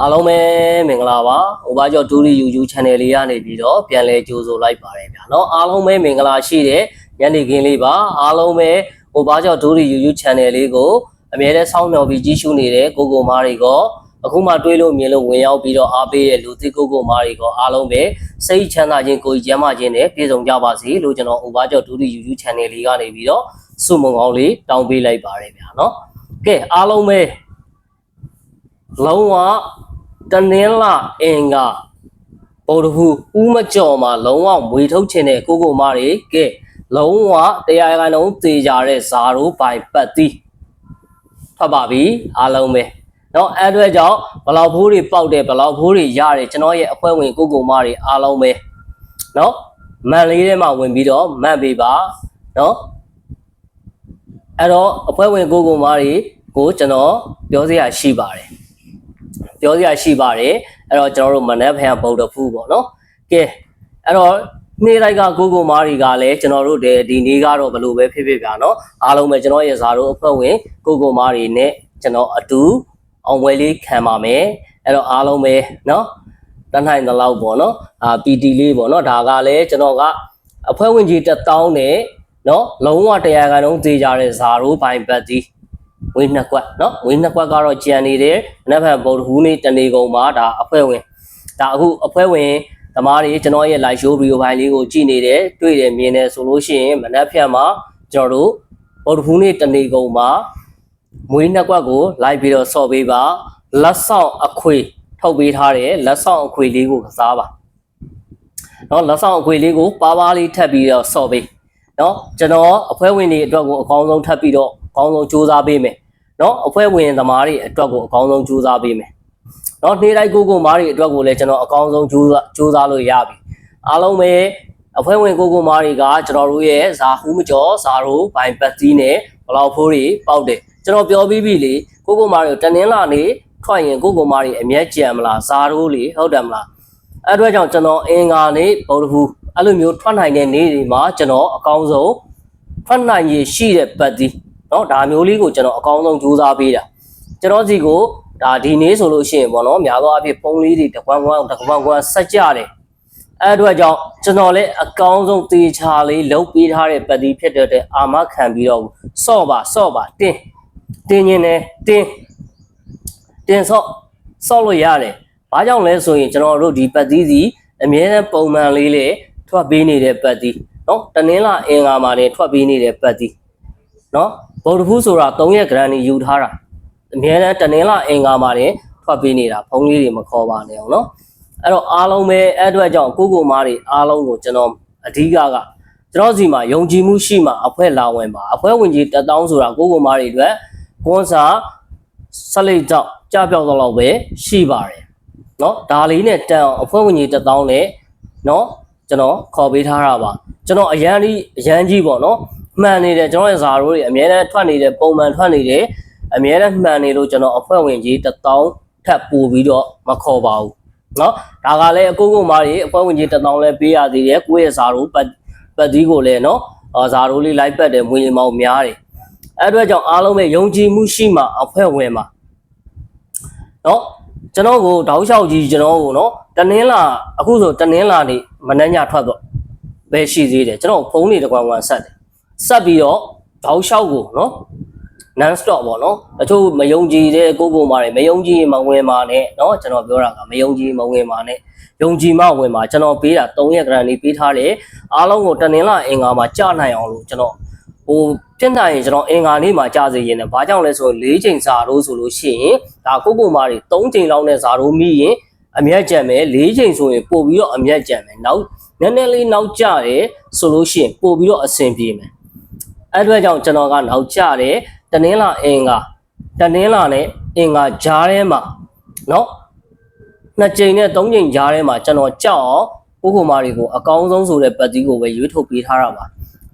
အားလုံးပဲမင်္ဂလာပါ။ဟိုဘာကျော်ဒူရီ YouTube Channel လေးကနေပြီးတော့ပြန်လဲကြိုဆိုလိုက်ပါတယ်ဗျာ။နော်အားလုံးပဲမင်္ဂလာရှိတဲ့ညနေခင်းလေးပါ။အားလုံးပဲဟိုဘာကျော်ဒူရီ YouTube Channel လေးကိုအမြဲတမ်းစောင့်မျှော်ပြီးကြည့်ရှုနေတဲ့ကိုကိုမားတွေကအခုမှတွေးလို့မြင်လို့ဝင်ရောက်ပြီးတော့အားပေးတဲ့လူသစ်ကိုကိုမားတွေကအားလုံးပဲစိတ်ချမ်းသာခြင်းကိုယ်ကျမ်းမာခြင်းနဲ့ပြည့်စုံကြပါစေလို့ကျွန်တော်ဟိုဘာကျော်ဒူရီ YouTube Channel လေးကနေပြီးတော့စုမုံကောင်းလေးတောင်းပေးလိုက်ပါတယ်ဗျာ။နော်။ကဲအားလုံးပဲ လုံးဝတနင်္လာအင်္ဂါဗုဒ္ဓဟူဥမကြော်မှာလုံးဝမွေထုတ်ခြင်းတဲ့ကိုကိုမတွေကဲလုံးဝတရားရကလုံးသေကြတဲ့ဇာရိုးပိုင်ပတ်သီးဖတ်ပါပြီအားလုံးပဲနော်အဲ့အတွက်ကြောင့်ဘလောက်ဖိုးတွေပေါက်တယ်ဘလောက်ဖိုးတွေရတယ်ကျွန်တော်ရဲ့အခွဲဝင်ကိုကိုမတွေအားလုံးပဲနော်မန်လေးထဲမှာဝင်ပြီးတော့မန်ပေးပါနော်အဲ့တော့အဖွဲဝင်ကိုကိုမားတွေကိုကျွန်တော်ပြောစရာရှိပါတယ် ပြောစရာရှိပါတယ်အဲ့တော့ကျွန်တော်တို့မနက်ဖန်ဗုဒ္ဓဖူးပေါ့နော်ကဲအဲ့တော့နေ့တိုက်ကကိုကိုမားတွေကလည်းကျွန်တော်တို့ဒီဒီနေ့ကတော့ဘယ်လိုပဲဖြစ်ဖြစ်ပြနော်အားလုံးပဲကျွန်တော်ရဲ့ဇာတို့အဖွဲ့ဝင်ကိုကိုမားတွေနဲ့ကျွန်တော်အတူအောင်ပွဲလေးခံပါမယ်အဲ့တော့အားလုံးပဲနော်တန်းနိုင်သလောက်ပေါ့နော်အာ PT လေးပေါ့နော်ဒါကလည်းကျွန်တော်ကအဖွဲ့ဝင်ကြီးတစ်တောင်းနဲ့နော်လုံးဝတရားကန်လုံးသေးကြတဲ့ဇာတို့ဘိုင်ဘတ်ဒီ ဝင်းနှစ်ကွက်เนาะဝင်းနှစ်ကွက်ကတော့ကြံနေတယ်မနေ့ကဗုဒ္ဓဟူးနေ့တနေကုန်မှာဒါအဖွဲ့ဝင်ဒါအခုအဖွဲ့ဝင်သမားတွေကျွန်တော်ရဲ့ live show video ပိုင်းလေးကိုကြည့်နေတယ်တွေ့တယ်မြင်တယ်ဆိုလို့ရှိရင်မနေ့ဖြတ်မှာကျွန်တော်တို့ဗုဒ္ဓဟူးနေ့တနေကုန်မှာမွေးနှစ်ကွက်ကို live ပြီးတော့ဆော့ပေးပါလက်ဆောင်အခွေထုတ်ပေးထားတယ်လက်ဆောင်အခွေလေးကိုကစားပါเนาะလက်ဆောင်အခွေလေးကိုပါးပါးလေးထပ်ပြီးတော့ဆော့ပေးเนาะကျွန်တော်အဖွဲ့ဝင်တွေအတွက်ကိုအကောင်းဆုံးထပ်ပြီးတော့အကောင်းဆုံးစူးစမ်းပေးမယ် နော်အဖွဲ့ဝင်သမားတွေအတွက်ကိုအကောင်းဆုံးကြိုးစားပေးမယ်နော်နေ့တိုင်းကိုကိုမားတွေအတွက်ကိုလည်းကျွန်တော်အကောင်းဆုံးကြိုးစားကြိုးစားလို့ရပြီအားလုံးပဲအဖွဲ့ဝင်ကိုကိုမားတွေကကျွန်တော်တို့ရဲ့ဇာဟူးမကျော်ဇာရိုဘိုင်ပတ်တီးနဲ့ဘလောက်ဖိုးတွေပေါက်တယ်ကျွန်တော်ပြောပြီးပြီလေကိုကိုမားတွေတနင်္လာနေ့ထွက်ရင်ကိုကိုမားတွေအမျက်ကြံမလားဇာရိုးလေဟုတ်တယ်မလားအဲ့အတွက်ကြောင့်ကျွန်တော်အင်္ဂါနေ့ဗုဒ္ဓဟူးအဲ့လိုမျိုးထွက်နိုင်တဲ့နေ့တွေမှာကျွန်တော်အကောင်းဆုံးထွက်နိုင်ရရှိတဲ့ပတ်တီး နော်ဒါမျိုးလေးကိုကျွန်တော်အကောင်းဆုံးကြိုးစားပေးတာကျွန်တော်စီကိုဒါဒီနေ့ဆိုလို့ရှိရင်ပေါ့နော်များသောအားဖြင့်ပုံးလေးတွေတကွမ်းကွမ်းတကွမ်းကွမ်းဆက်ကြတယ်အဲ့အတွက်ကြောင့်ကျွန်တော်လည်းအကောင်းဆုံးသေချာလေးလုပ်ပေးထားတဲ့ပတ်သီးဖြစ်တဲ့အတွက်အာမခံပြီးတော့ဆော့ပါဆော့ပါတင်းတင်းညင်းတယ်တင်းတင်ဆော့ဆော့လို့ရတယ်။ဘာကြောင့်လဲဆိုရင်ကျွန်တော်တို့ဒီပတ်သီးစီအမြဲတမ်းပုံမှန်လေးလေထွက်ပေးနေတဲ့ပတ်သီးနော်တနင်္လာအင်္ဂါမှာလည်းထွက်ပေးနေတဲ့ပတ်သီးနော် ဗုဒ္ဓဖူးဆိုတာ3ရက်ဂရန်နီယူထားတာအများနဲ့တနင်္လာအင်္ဂါမှာတင်ထွက်ပေးနေတာဖုန်းလေးတွေမခေါ်ပါနဲ့အောင်နော်အဲ့တော့အားလုံးပဲအဲ့အတွက်ကြောင့်ကိုကိုမားတွေအားလုံးကိုကျွန်တော်အဓိကကကျွန်တော်စီမှာယုံကြည်မှုရှိမှအဖွဲ့လာဝင်ပါအဖွဲ့ဝင်ကြီးတက်တောင်းဆိုတာကိုကိုမားတွေအတွက်ကွန်စာဆက်လက်ကြောက်ကြပြောက်တော့ပဲရှိပါတယ်နော်ဒါလေးနဲ့တန်အောင်အဖွဲ့ဝင်ကြီးတက်တောင်းနဲ့နော်ကျွန်တော်ခေါ်ပေးထားတာပါကျွန်တော်အရန်ကြီးအရန်ကြီးပေါ့နော် မှန်နေတယ်ကျွန်တော်ရဲ့ဇာရိုးတွေအများနဲ့ထွက်နေတယ်ပုံမှန်ထွက်နေတယ်အများနဲ့မှန်နေလို့ကျွန်တော်အဖွဲ့ဝင်ကြီးတစ်တောင်းထပ်ပို့ပြီးတော့မခေါ်ပါဘူးเนาะဒါကလည်းအကိုကိုမားတွေအဖွဲ့ဝင်ကြီးတစ်တောင်းလဲပေးရသေးတယ်ကိုယ့်ရဲ့ဇာရိုးပတ်ပတ်ဒီကိုလည်းเนาะဇာရိုးလေးလိုက်ပတ်တယ်မွေးလင်မောင်များတယ်အဲ့အတွက်ကြောင့်အားလုံးပဲယုံကြည်မှုရှိမှအဖွဲ့ဝင်မှာเนาะကျွန်တော်ကိုတောက်လျှောက်ကြီးကျွန်တော်ကိုเนาะတနင်္လာအခုဆိုတနင်္လာနေ့မနှညထွက်တော့ပဲရှိသေးတယ်ကျွန်တော်ဖုန်းတွေတကွာကွာဆက်တယ် ဆက်ပြီးတော့တောက်လျှောက်ကိုနော် non stop ပေါ့နော်တချို့မယုံကြည်တဲ့ကိုကိုမာတွေမယုံကြည်မဝင်ပါနဲ့နော်ကျွန်တော်ပြောတာကမယုံကြည်မဝင်ပါနဲ့ယုံကြည်မှဝင်ပါကျွန်တော်ပေးတာ3ရက် guarantee ပေးထားတယ်အားလုံးကိုတနင်္လာအင်္ဂါမှာကြာနိုင်အောင်လို့ကျွန်တော်ဟိုဖြစ်နိုင်ရင်ကျွန်တော်အင်္ဂါနေ့မှာကြာစေရင်လည်းဘာကြောင့်လဲဆိုရင်၄ချိန်စာရိုးဆိုလို့ရှိရင်ဒါကိုကိုမာတွေ3ချိန်လောက်နဲ့စာရိုးမိရင်အမျက်ကြံမယ်၄ချိန်ဆိုရင်ပို့ပြီးတော့အမျက်ကြံမယ်နောက်နည်းနည်းလေးနောက်ကျတယ်ဆိုလို့ရှိရင်ပို့ပြီးတော့အဆင်ပြေမယ် အဲ့အတွက်ကြောင့်ကျွန်တော်ကနောက်ကျတယ်တနင်္လာအင်္ဂါတနင်္လာနဲ့အင်္ဂါဂျားထဲမှာเนาะနှစ်ကြိမ်နဲ့သုံးကြိမ်ဂျားထဲမှာကျွန်တော်ကြောက်အောင်ကိုကိုမာတွေကိုအကောင်းဆုံးဆိုတဲ့ပတ်တီးကိုပဲရွေးထုတ်ပေးထားတာပါ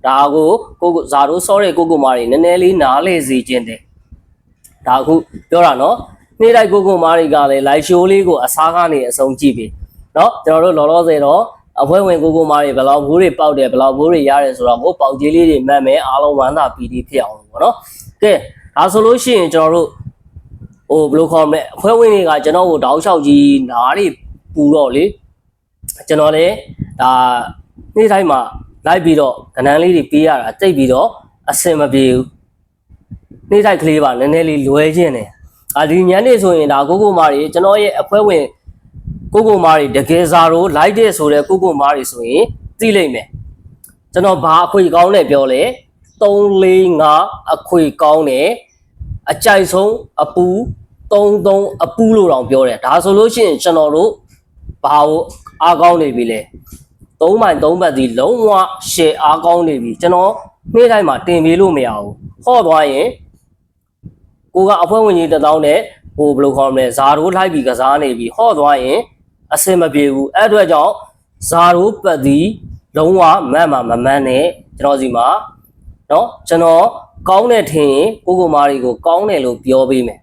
ဒါကိုကိုကိုဇာတို့စောတဲ့ကိုကိုမာတွေနည်းနည်းလေးနားလေစီခြင်းတယ်ဒါအခုပြောတာเนาะနေ့တိုင်းကိုကိုမာတွေကလည်း live show လေးကိုအစားကနေအဆုံးကြည့်ပြီเนาะကျွန်တော်တို့လောလောဆယ်တော့ အဖွဲဝင်ကိုကိုမားတွေဘယ်လောက်ဘိုးတွေပေါက်တယ်ဘယ်လောက်ဘိုးတွေရတယ်ဆိုတော့ကိုပေါက်ကြီးလေးတွေမှတ်မယ်အားလုံးဝမ်းသာပီတိဖြစ်အောင်လို့ပေါ့နော်ကဲဒါဆိုလို့ရှိရင်ကျွန်တော်တို့ဟဟိုဘယ်လိုခေါ်မလဲအဖွဲဝင်တွေကကျွန်တော်ကိုတောက်လျှောက်ကြီးနားတွေပူတော့လေကျွန်တော်လည်းဒါနေ့တိုင်းမှာလိုက်ပြီးတော့ကဏန်းလေးတွေပေးရတာတိတ်ပြီးတော့အဆင်မပြေဘူးနေ့တိုက်ကလေးပါနည်းနည်းလေးလွဲခြင်းတယ်အာဒီညနေဆိုရင်ဒါကိုကိုမာတွေကျွန်တော်ရဲ့အဖွဲဝင် ကိုကိုမာတွေတကယ်စာတော့လိုက်တဲ့ဆိုတဲ့ကိုကိုမာတွေဆိုရင်သိလိမ့်မယ်ကျွန်တော်ဘာအခွေကောင်းနဲ့ပြောလဲ3 4 5အခွေကောင်းတယ်အကြိုက်ဆုံးအပူ3 3အပူလို့တောင်ပြောတယ်ဒါဆိုလို့ရှိရင်ကျွန်တော်တို့ဘာကိုအားကောင်းနေပြီလဲ3မိုင်3ဘတ်ဒီလုံးဝရှယ်အားကောင်းနေပြီကျွန်တော်နေ့တိုင်းမှာတင်ပေးလို့မရဘူးဟော့သွားရင်ကိုကအဖွဲဝင်ကြီးတစ်တောင်းနဲ့ဟိုဘယ်လိုခေါ်မလဲဇာရိုးလိုက်ပြီးကစားနေပြီဟော့သွားရင် အဆင်မပြေဘူးအဲ့အတွက်ကြောင့်ဇာရိုးပတ်သည်လုံးဝမတ်မှာမမန်းနဲ့ကျွန်တော်စီမှာเนาะကျွန်တော်ကောင်းတဲ့ထင်ရင်ကိုကိုမာတွေကိုကောင်းတယ်လို့ပြောပေးမယ်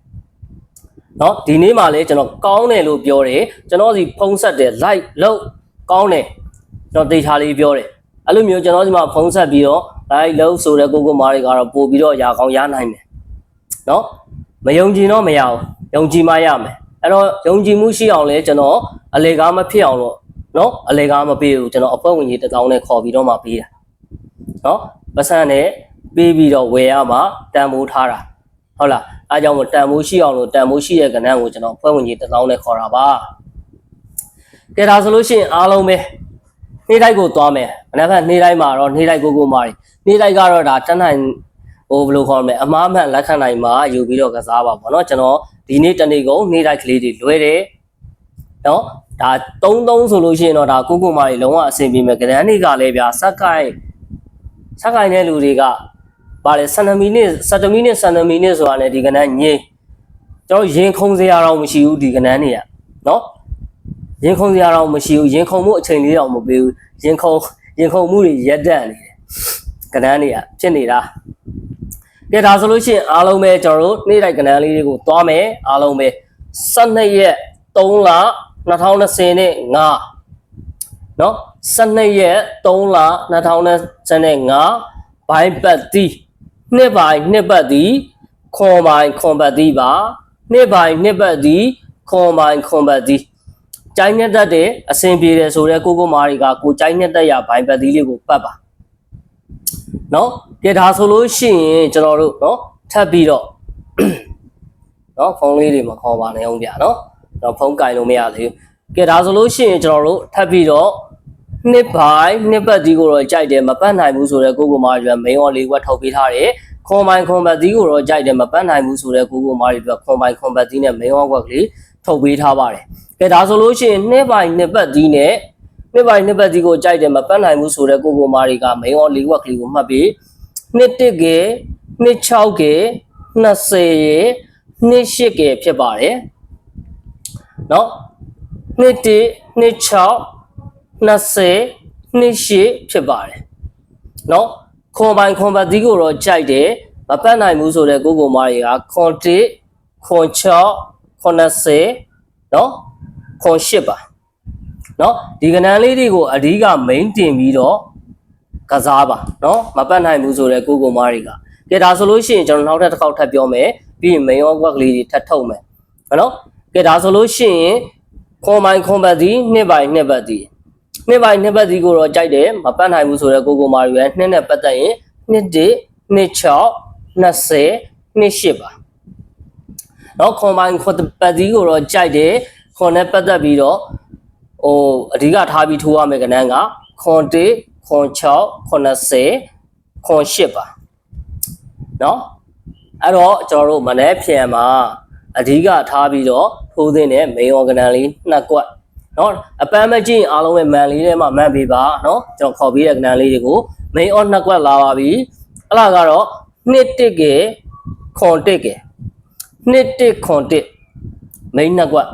เนาะဒီနေ့မှလည်းကျွန်တော်ကောင်းတယ်လို့ပြောတယ်ကျွန်တော်စီဖုံးဆက်တယ် like လောက်ကောင်းတယ်ကျွန်တော်တေချာလေးပြောတယ်အဲ့လိုမျိုးကျွန်တော်စီမှာဖုံးဆက်ပြီးတော့ like လောက်ဆိုတဲ့ကိုကိုမာတွေကတော့ပို့ပြီးတော့ရာကောင်းရနိုင်တယ် နော်မယုံကြည်တော့မရအောင်ယုံကြည်မှရမယ် အဲ့တော့ယုံကြည်မှုရှိအောင်လဲကျွန်တော်အလေကားမဖြစ်အောင်လို့နော်အလေကားမပေးဘူးကျွန်တော်အဖွဲ့ဝင်ကြီးတစ်တောင်းနဲ့ခေါ်ပြီးတော့မှပေးတာနော်ပတ်စံနဲ့ပေးပြီးတော့ဝယ်ရမှာတန်ဖိုးထားတာဟုတ်လားအားကြောင့်မို့တန်ဖိုးရှိအောင်လို့တန်ဖိုးရှိတဲ့ကဏ္ဍကိုကျွန်တော်အဖွဲ့ဝင်ကြီးတစ်တောင်းနဲ့ခေါ်တာပါကဲဒါဆိုလို့ရှိရင်အားလုံးပဲနေ့တိုင်းကိုသွားမယ်အနက်ဖက်နေ့တိုင်းမှာတော့နေ့တိုင်းကိုကိုမာရီနေ့တိုင်းကတော့ဒါတန်းနိုင်ဟိုဘယ်လိုခေါ်မလဲအမားမှန်လက်ခံနိုင်မှာယူပြီးတော့ကစားပါပေါ့နော်ကျွန်တော် ဒီနေ့တနေ့ကုန်နေ့တိုက်ကလေးတွေလွဲတယ်နော်ဒါ33ဆိုလို့ရှိရင်တော့ဒါကိုကိုမာတွေလုံးဝအဆင်ပြေမယ်ကရန်တွေကလည်းဗျာစက်ကိုင်းစက်ကိုင်းတဲ့လူတွေကပါလေ12မိနစ်17မိနစ်17မိနစ်ဆိုတာနဲ့ဒီကနန်းငိမ့်ကျွန်တော်ရင်ခုန်စရာတော့မရှိဘူးဒီကနန်းတွေကနော်ရင်ခုန်စရာတော့မရှိဘူးရင်ခုန်မှုအချိန်လေးတော့မပေးဘူးရင်ခုန်ရင်ခုန်မှုတွေရက်တက်နေတယ်ကနန်းတွေကဖြစ်နေတာ ကဲဒါဆိုလို့ရှိရင်အားလုံးပဲကျွန်တော်တို့နေ့တိုက်ကဏ္ဍလေးတွေကိုသွားမယ်အားလုံးပဲ12ရက်3လ2020နဲ့5เนาะ12ရက်3လ2025ဘိုင်းပတ်တီနှစ်ပိုင်းနှစ်ပတ်တီခွန်ပိုင်းခွန်ပတ်တီပါနှစ်ပိုင်းနှစ်ပတ်တီခွန်ပိုင်းခွန်ပတ်တီကြိုင်းနဲ့တက်တဲ့အဆင်ပြေတယ်ဆိုတော့ကိုကိုမာရီကကိုကြိုင်းနဲ့တက်ရဘိုင်းပတ်တီလေးကိုပတ်ပါ เนาะကဲဒါဆိုလို့ရှိရင်ကျွန်တော်တို့เนาะထပ်ပြီးတော့ เนาะဖုန်းလေးတွေမခေါ်ပါနဲ့အောင်ဗျာเนาะကျွန်တော်ဖုန်းကင်လို့မရသေးဘူးကဲဒါဆိုလို့ရှိရင်ကျွန်တော်တို့ထပ်ပြီးတော့နှစ်ပိုင်းနှစ်ပတ်ဒီကိုတော့ကြိုက်တယ်မပတ်နိုင်ဘူးဆိုတော့ကိုကိုမာရွယ် main on လေးကွက်ထုတ်ပေးထားတယ်ခွန်ပိုင်းခွန်ပတ်ဒီကိုတော့ကြိုက်တယ်မပတ်နိုင်ဘူးဆိုတော့ကိုကိုမာရွယ်ခွန်ပိုင်းခွန်ပတ်ဒီနဲ့ main on ကွက်ကလေးထုတ်ပေးထားပါတယ်ကဲဒါဆိုလို့ရှိရင်နှစ်ပိုင်းနှစ်ပတ်ဒီနဲ့ နှစ်ပိုင်းနှစ်ပတ်ဒီကိုကြိုက်တယ်မပတ်နိုင်ဘူးဆိုတော့ကိုကိုမာတွေက main on လေးကွက်ကလေးကိုမှတ်ပြီး နှစ်တစ်ကယ်နှစ်6ကယ်20ရယ်နှစ်8ကယ်ဖြစ်ပါတယ်เนาะနှစ်တစ်နှစ်6 20နှစ်8ဖြစ်ပါတယ်เนาะခွန်ပိုင်းခွန်ပတ်သီးကိုတော့ကြိုက်တယ်မပတ်နိုင်ဘူးဆိုတဲ့ကိုကိုမာတွေကခွန်တစ်ခွန်6 90เนาะခွန်8ပါ เนาะဒီကဏ္ဍလေးတွေကိုအဓိက main တင်ပြီးတော့ ကစားပါเนาะမပတ်နိုင်ဘူးဆိုတော့ကိုကိုမားတွေကကဲဒါဆိုလို့ရှိရင်ကျွန်တော်နောက်ထပ်တစ်ခေါက်ထပ်ပြောမယ်ပြီးရင် main work လေးတွေထပ်ထုတ်မယ်เนาะကဲဒါဆိုလို့ရှိရင်ခွန်ပိုင်းခွန်ပတ်သည်နှစ်ပိုင်းနှစ်ပတ်သည်နှစ်ပိုင်းနှစ်ပတ်သည်ကိုတော့ကြိုက်တယ်မပတ်နိုင်ဘူးဆိုတော့ကိုကိုမားတွေရဲ့နှစ်နဲ့ပတ်သက်ရင်နှစ်တစ်နှစ်6 20နှစ်8ပါเนาะခွန်ပိုင်းခွန်ပတ်သည်ကိုတော့ကြိုက်တယ်ခွန်နဲ့ပတ်သက်ပြီးတော့ ဟိုအဓိကထားပြီးထိုးရမယ်ကဏ္ဍကခွန်တစ်ခွန်6 90ခွန်8ပါเนาะအဲ့တော့ကျွန်တော်တို့မနေ့ပြန်မှာအဓိကထားပြီးတော့ထိုးသင်းတဲ့ main organ လေးနှစ်ကွက်เนาะအပန်းမကြည့်ရင်အားလုံးပဲမန်လေးထဲမှာမန်ပေးပါเนาะကျွန်တော်ခေါ်ပြီးတဲ့ကဏ္ဍလေးတွေကို main on နှစ်ကွက်လာပါပြီအဲ့ဒါကတော့နှစ်တစ်ကခွန်တစ်ကနှစ်တစ်ခွန်တစ် main နှစ်ကွက်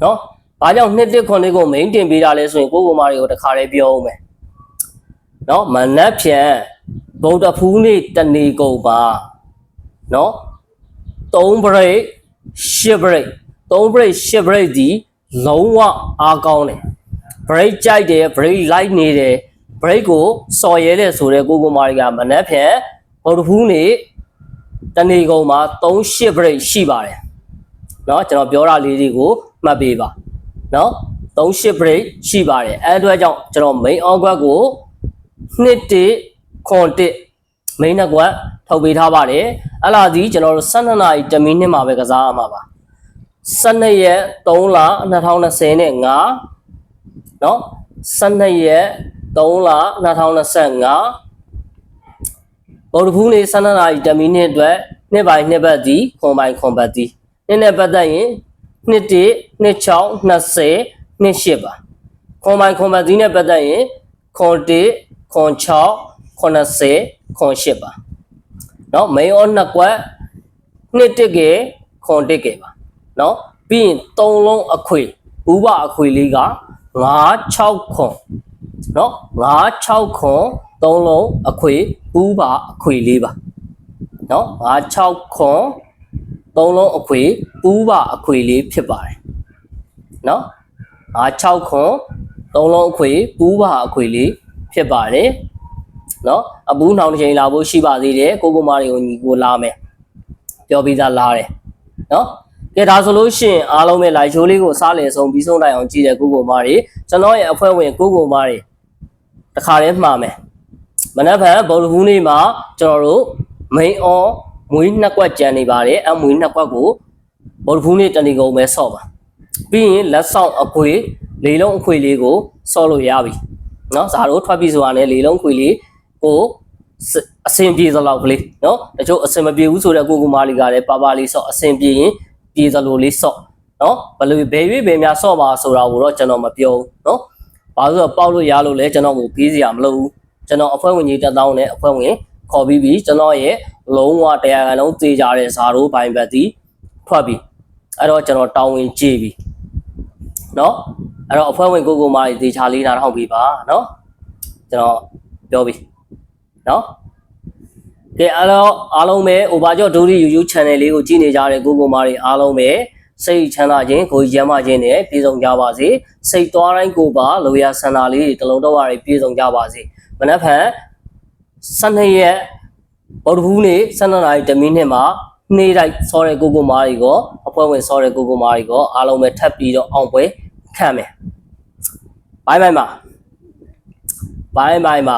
เนาะ ဘာကြောင့်နှစ်တစ်ခွန်တစ်ကို main တင်ပေးတာလဲဆိုရင်ကိုကိုမာတွေကိုတခါလေးပြောအောင်မယ် เนาะမနက်ဖြန်ဗုဒ္ဓဖူးနေ့တနေကုန်ပါเนาะ3 break 10 break 3 break 10 break ဒီလုံးဝအားကောင်းတယ် break ကြိုက်တယ် break လိုက်နေတယ် break ကိုစော်ရဲတယ်ဆိုတော့ကိုကိုမာရီကမနက်ဖြန်ဗုဒ္ဓဖူးနေ့တနေကုန်မှာ3 10 break ရှိပါတယ် เนาะကျွန်တော်ပြောတာလေးတွေကိုမှတ်ပေးပါ เนาะ38 break ရှိပါတယ်အဲအတွက်ကြောင့်ကျွန်တော် main on quad ကို2တိခွန်တစ် main ကွက်ထုတ်ပေးထားပါတယ်အဲ့လာဒီကျွန်တော်တို့12နာရီ10မိနစ်မှာပဲကစားရမှာပါ12ရက်3လ2020နဲ့5เนาะ12ရက်3လ2025ဗုဒ္ဓဖူးနေ့12နာရီ10မိနစ်အတွက်နှစ်ပိုင်းနှစ်ပတ်သည်ခွန်ပိုင်းခွန်ပတ်သည်နှစ်နဲ့ပတ်သက်ရင် နှစ်1နှစ်6 20နှစ်8ပါခွန်ပိုင်းခွန်ပတ်သည်နဲ့ပတ်သက်ရင်ခွန်1ခွန်6 90ခွန်8ပါเนาะ main on နှစ်ကွက်နှစ်တစ်ကေခွန်တစ်ကေပါเนาะပြီးရင်သုံးလုံးအခွေဥပအခွေလေးက9 6ခွန်เนาะ9 6ခွန်သုံးလုံးအခွေဥပအခွေလေးပါเนาะ9 6ခွန် သုံးလုံးအခွေပူးပါအခွေလေးဖြစ်ပါတယ်နော်အာ6ခွန်သုံးလုံးအခွေပူးပါအခွေလေးဖြစ်ပါတယ်နော်အပူးနှောင်တစ်ချိန်လာဖို့ရှိပါသေးတယ်ကိုကိုမတွေကိုညီကိုလာမယ်ပြောပြီးသားလာတယ်နော်ကဲဒါဆိုလို့ရှိရင်အားလုံးပဲ live show လေးကိုအစားလည်ဆုံးပြီးဆုံးတိုင်အောင်ကြည့်တဲ့ကိုကိုမတွေကျွန်တော်ရဲ့အဖွဲ့ဝင်ကိုကိုမတွေတခါတည်းမှားမယ်မနက်ဖြန်ဗုဒ္ဓဟူးနေ့မှာကျွန်တော်တို့ main on မွေးနှစ်ကွက်ကြံနေပါတယ်အမွေးနှစ်ကွက်ကိုဗုဒ္ဓဟူးနေ့တဏီကုံပဲဆော့ပါပြီးရင်လက်ဆောင်အခွေလေလုံးအခွေလေးကိုဆော့လို့ရပြီနော်ဇာတို့ထွက်ပြီးဆိုတာနဲ့လေလုံးခွေလေးကိုစအဆင်ပြေသလောက်ကလေးနော်တချို့အဆင်မပြေဘူးဆိုတဲ့ကိုကူမာလီကလည်းပါပါလေးဆော့အဆင်ပြေရင်ပြေသလိုလေးဆော့နော်ဘယ်လိုဘယ်ရွေးဘယ်များဆော့ပါဆိုတာကိုတော့ကျွန်တော်မပြောဘူးနော်ဘာလို့ဆိုတော့ပေါက်လို့ရလို့လဲကျွန်တော်ကိုပြေးစရာမလိုဘူးကျွန်တော်အဖွဲ့ဝင်ကြီးတက်တောင်းနဲ့အဖွဲ့ဝင် ခေါ်ပြီးပြီကျွန်တော်ရဲ့လုံးဝတရားခံလုံးသေးကြတဲ့ဇာတို့ဘိုင်ဘက်တီထွက်ပြီအဲ့တော့ကျွန်တော်တောင်းဝင်ကြည့်ပြီနော်အဲ့တော့အဖွဲ့ဝင်ကိုကိုမာလီတေချာလေးနားထောင်ပြီးပါနော်ကျွန်တော်ပြောပြီနော်ကဲအားလုံးအားလုံးပဲ Overjoy Dori YouTube channel လေးကိုကြည့်နေကြတဲ့ကိုကိုမာတွေအားလုံးပဲစိတ်ချမ်းသာခြင်းကိုယ်ရမ်းမခြင်းနဲ့ပြည့်စုံကြပါစေစိတ်သွားတိုင်းကိုပါလိုရာဆန္ဒလေးတွေတလုံးတော့ရတွေပြည့်စုံကြပါစေမနက်ဖြန် 12ရက်ဗုဒ္ဓဟူးနေ့12နာရီ10မိနစ်မှာနေ့တိုင်းစောတဲ့ကိုကိုမာတွေကိုအဖွဲ့ဝင်စောတဲ့ကိုကိုမာတွေကိုအားလုံးပဲထပ်ပြီးတော့အောင်ပွဲခံမယ်ဘိုင်ဘိုင်ပါဘိုင်ဘိုင်ပါ